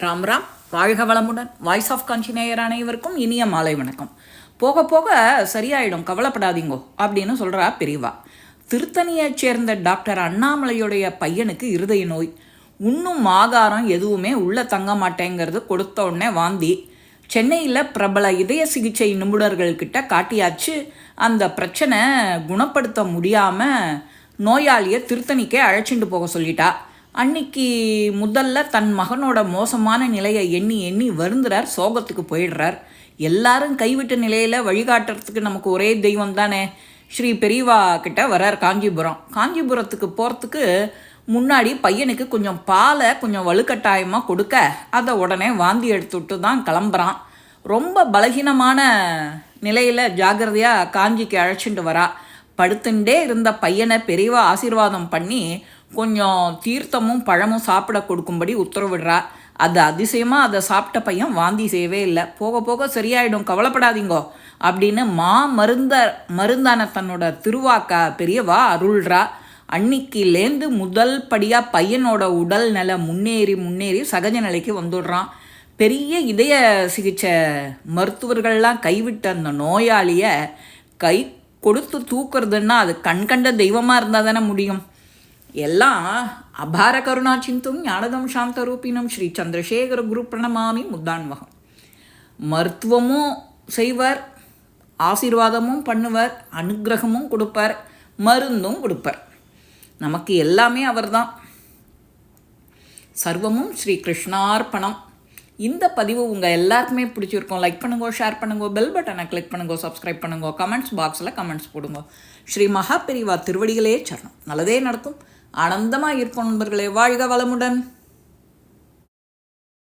ராம் ராம் வாழ்க வளமுடன். Voice of காஞ்சி அனைவருக்கும் இனிய மாலை வணக்கம். போக போக சரியாயிடும் கவலைப்படாதீங்கோ அப்படின்னு சொல்கிறா பெரியவா. திருத்தணியைச் சேர்ந்த டாக்டர் அண்ணாமலையுடைய பையனுக்கு இருதய நோய். உண்ணும் ஆகாரம் எதுவுமே உள்ளே தங்க மாட்டேங்கிறது கொடுத்த உடனே வாந்தி. சென்னையில் பிரபல இதய சிகிச்சை நிபுணர்கள்கிட்ட காட்டியாச்சு அந்த பிரச்சனை குணப்படுத்த முடியாமல் நோயாளியை திருத்தணிக்கே அழைச்சிட்டு போக சொல்லிட்டா. அன்னைக்கு முதல்ல தன் மகனோட மோசமான நிலையை எண்ணி எண்ணி வருந்துறார் சோகத்துக்கு போயிடுறார். எல்லாரும் கைவிட்ட நிலையில் வழிகாட்டுறதுக்கு நமக்கு ஒரே தெய்வம் தானே. ஸ்ரீ பெரியவா கிட்ட வரார் காஞ்சிபுரம். காஞ்சிபுரத்துக்கு போகிறதுக்கு முன்னாடி பையனுக்கு கொஞ்சம் பாலை கொஞ்சம் வலுக்கட்டாயமாக கொடுக்க அதை உடனே வாந்தி எடுத்துட்டு தான் கிளம்புறான். ரொம்ப பலகீனமான நிலையில் ஜாகிரதையாக காஞ்சிக்கு அழைச்சிட்டு வரா. படுத்துண்டே இருந்த பையனை பெரியவா ஆசீர்வாதம் பண்ணி கொஞ்சம் தீர்த்தமும் பழமும் சாப்பிட கொடுக்கும்படி உத்தரவிடுறா. அது அதிசயமாக அதை சாப்பிட்ட பையன் வாந்தி செய்யவே இல்லை. போக போக சரியாயிடும் கவலைப்படாதீங்கோ அப்படின்னு மா மருந்த மருந்தான தன்னோட திருவாக்கா பெரியவா அருள்றா. அன்னைக்கிலேருந்து முதல் படியாக பையனோட உடல் நிலை முன்னேறி முன்னேறி சகஜ நிலைக்கு வந்துடுறான். பெரிய இதய சிகிச்சை மருத்துவர்கள்லாம் கைவிட்ட அந்த நோயாளியை கை கொடுத்து தூக்குறதுன்னா அது கண்கண்ட தெய்வமாக இருந்தால் தானே முடியும். எல்லாம் அபார கருணா சிந்தும் ஞானதம் சாந்த ரூபினம் ஸ்ரீ சந்திரசேகர குரு பிரணமாமி முத்தான்வகம் மருத்துவமும் செய்வர் ஆசீர்வாதமும் பண்ணுவர் அனுக்கிரகமும் கொடுப்பார் மருந்தும் கொடுப்பார். நமக்கு எல்லாமே அவர்தான். சர்வமும் ஸ்ரீ கிருஷ்ணார்ப்பணம். இந்த பதிவு உங்கள் எல்லாருக்குமே பிடிச்சிருக்கும். லைக் பண்ணுங்க ஷேர் பண்ணுங்க பெல் பட்டனை கிளிக் பண்ணுங்க சப்ஸ்கிரைப் பண்ணுங்க கமெண்ட்ஸ் பாக்ஸில் கமெண்ட்ஸ் போடுங்க. ஸ்ரீ மகா பெரிவா திருவடிகளே சரணம். நல்லதே நடக்கும். ஆனந்தமாக இருப்போம் நண்பர்களே. வாழ்க வளமுடன்.